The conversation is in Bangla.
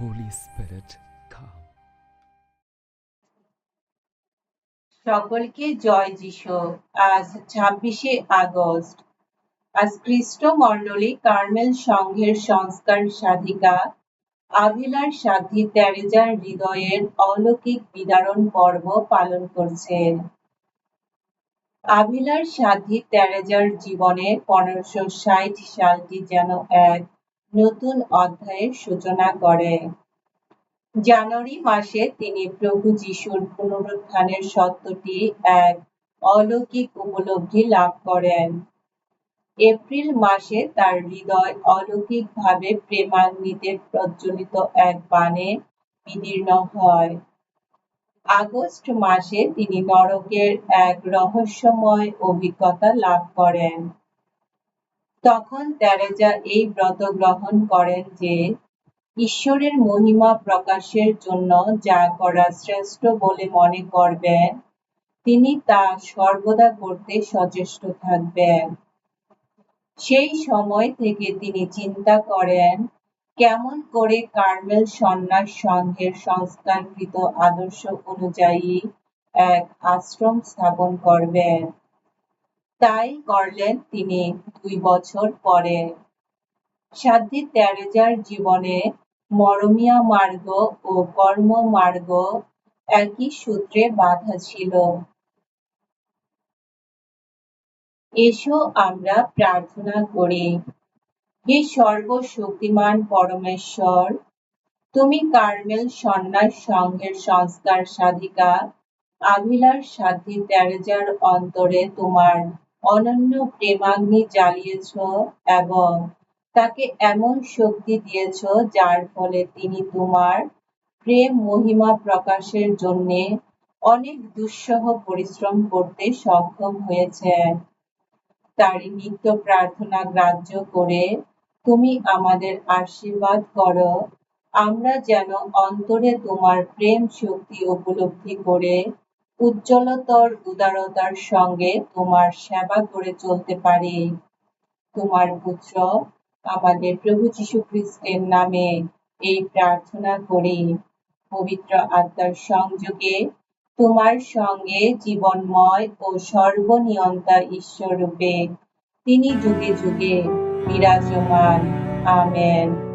Holy Spirit, come. সকলকে জয় যিশু। আজ ছাব্বিশে আগস্ট। আজ খ্রিস্ট মণ্ডলী কার্মেল সংঘের সংস্কার সাধিকা আভিলার সাধ্বী তেরেজার হৃদয়ের অলৌকিক বিদারণ পর্ব পালন করছে। আভিলার সাধ্বী তেরেজার জীবনে পনেরোশো ষাট সালটি যেন এক নতুন অধ্যায়ের সূচনা করে। জানুয়ারি মাসে তিনি প্রভু যিশুর পুনরুত্থানের সত্যটি এক অলৌকিক উপলব্ধি লাভ করেন। এপ্রিল মাসে তার হৃদয় অলৌকিকভাবে প্রেমান্বিতে প্রজ্বলিত এক বাণে বিদীর্ণ হয়। আগস্ট মাসে তিনি নরকের এক রহস্যময় অভিজ্ঞতা লাভ করেন। তখন তেরেজা এই ব্রত গ্রহণ করেন যে, ঈশ্বরের মহিমা প্রকাশের জন্য যা করা শ্রেষ্ঠ বলে মনে করবেন, তিনি তা সর্বদা করতে সচেষ্ট থাকবেন। সেই সময় থেকে তিনি চিন্তা করেন, কেমন করে কার্মেল সন্ন্যাস সংঘের সংস্কারকৃত আদর্শ অনুযায়ী এক আশ্রম স্থাপন করবেন। তাই করলেন তিনি দুই বছর পরে। সাধ্বী তেরেজার জীবনে মরমিয়া মার্গ ও কর্ম মার্গ একই সূত্রে বাঁধা ছিল। এসো আমরা প্রার্থনা করি, হে সর্বশক্তিমান পরমেশ্বর, তুমি কার্মেল সন্ন্যাস সংঘের সংস্কার সাধিকা, আভিলার সাধ্বী তেরেজার অন্তরে তোমার অনন্য প্রেমাগ্নি জ্বালিয়েছ এবং তাকে এমন শক্তি দিয়েছ যার ফলে তিনি তোমার প্রেম মহিমা প্রকাশের জন্য অনেক দুঃসহ পরিশ্রম করতে সক্ষম হয়েছেন। তারই নিত্য প্রার্থনা গ্রাহ্য করে তুমি আমাদের আশীর্বাদ করো। আমরা যেন অন্তরে তোমার প্রেম শক্তি উপলব্ধি করে উজ্জ্বলতর উদারতার সঙ্গে তোমার সেবা করে চলতে পারি। তোমার পুত্র আমাদের প্রভু যীশু খ্রিস্টের নামে এই প্রার্থনা করি। পবিত্র আত্মার সংযোগে তোমার সঙ্গে জীবনময় ও সর্বনিয়ন্তা ঈশ্বর রূপে তিনি যুগে যুগে বিরাজমান। আমেন।